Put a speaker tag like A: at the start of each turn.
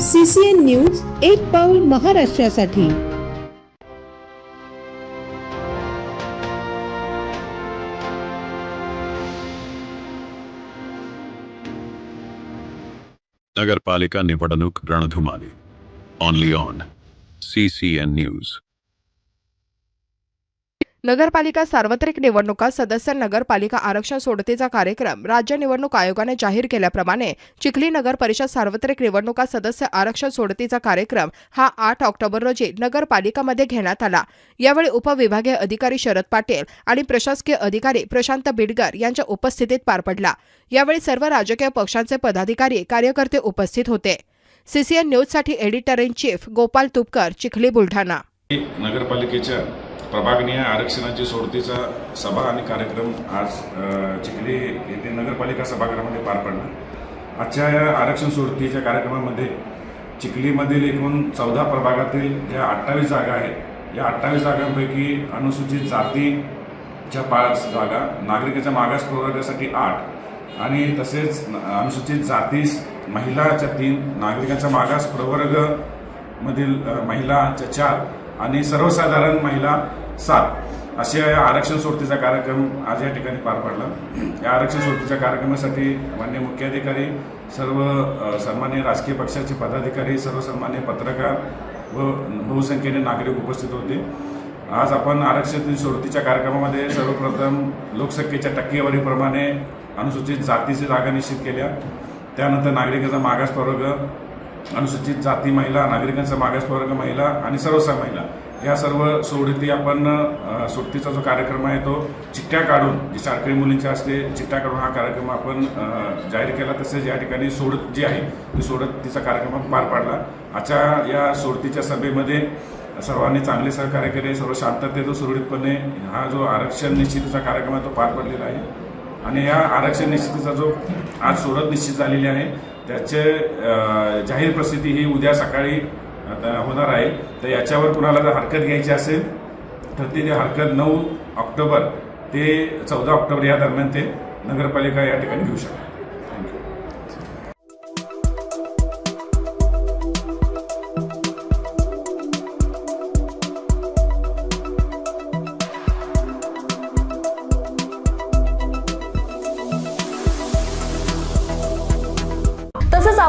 A: CCN news एक पाऊल महाराष्ट्रासाठी.
B: नगरपालिका निवडणूक रणधुमाली. Only on C C news
C: नगरपालिका सार्वत्रिक निवडणुका सदस्य नगरपालिका आरक्षण सोडतीचा कार्यक्रम राज्य निवडणूक आयोगाने जाहीर केल्याप्रमाणे चिखली नगर परिषद सार्वत्रिक निवडणुका सदस्य आरक्षण सोडतीचा कार्यक्रम हा आठ ऑक्टोबर रोजी नगरपालिकामध्ये घेण्यात आला. यावेळी उपविभागीय अधिकारी शरद पाटील आणि प्रशासकीय अधिकारी प्रशांत बिडकर यांच्या उपस्थितीत पार पडला. यावेळी सर्व राजकीय पक्षांचे पदाधिकारी कार्यकर्ते उपस्थित होते. सीसीएन न्यूजसाठी editor in chief Gopal Tupkar Chikhli Buldhana.
D: नगरपालिकेच्या प्रभागनीय आरक्षणाची सोडतीचा सभा आणि कार्यक्रम आज चिखली येथे नगरपालिका सभागृहामध्ये पार पडला आजच्या या आरक्षण सोडतीच्या कार्यक्रमामध्ये चिखलीमधील एकूण चौदा प्रभागातील ज्या अठ्ठावीस जागा आहेत या अठ्ठावीस जागांपैकी अनुसूचित जातीच्या पाच जागा नागरिकाच्या मागास प्रवर्गासाठी आठ आणि तसेच अनुसूचित जातीस महिलाच्या तीन नागरिकांच्या मागास प्रवर्ग मधील महिलाच्या चार आणि सर्वसाधारण महिला सात. असे आरक्षण सोडतीचा कार्यक्रम आज या ठिकाणी पार पडला. या आरक्षण सोडतीच्या कार्यक्रमासाठी मान्य मुख्याधिकारी सर्व सन्मान्य राजकीय पक्षाचे पदाधिकारी सर्व सन्मान्य पत्रकार व बहुसंख्येने नागरिक उपस्थित होते. आज आपण आरक्षण सोडतीच्या कार्यक्रमामध्ये सर्वप्रथम लोकसंख्येच्या टक्केवारीप्रमाणे अनुसूचित जातीची जागा निश्चित केल्या. त्यानंतर नागरिकांचा मागास प्रवर्ग अनुसूचित जाती महिला नागरिकांचा मागासवर्ग महिला आणि सर्वसा महिला या सर्व सोडती आपण सुट्टीचा जो कार्यक्रम आहे तो चिठ्ठ्या काढून जी शाळकरी मुलींच्या असते चिठ्ठ्या काढून हा कार्यक्रम आपण जाहीर केला. तसेच या ठिकाणी सोडत जी आहे ती सोडतीचा कार्यक्रम आपण पार पाडला. आजच्या या सोडतीच्या सभेमध्ये सर्वांनी चांगले सहकार्य केले सर्व शांततेत सुरळीतपणे हा जो आरक्षण निश्चितीचा कार्यक्रम आहे तो पार पडलेला आहे. आणि या आरक्षण निश्चितीचा जो आज सोडत निश्चित झालेली आहे त्याचे जाहीर प्रसिद्धी ही उद्या सकाळी होणार आहे. तर याच्यावर कुणाला जर हरकत घ्यायची असेल तर ती हरकत नऊ ऑक्टोबर ते चौदा ऑक्टोबर या दरम्यान ते नगरपालिका या ठिकाणी घेऊ
E: शकतात.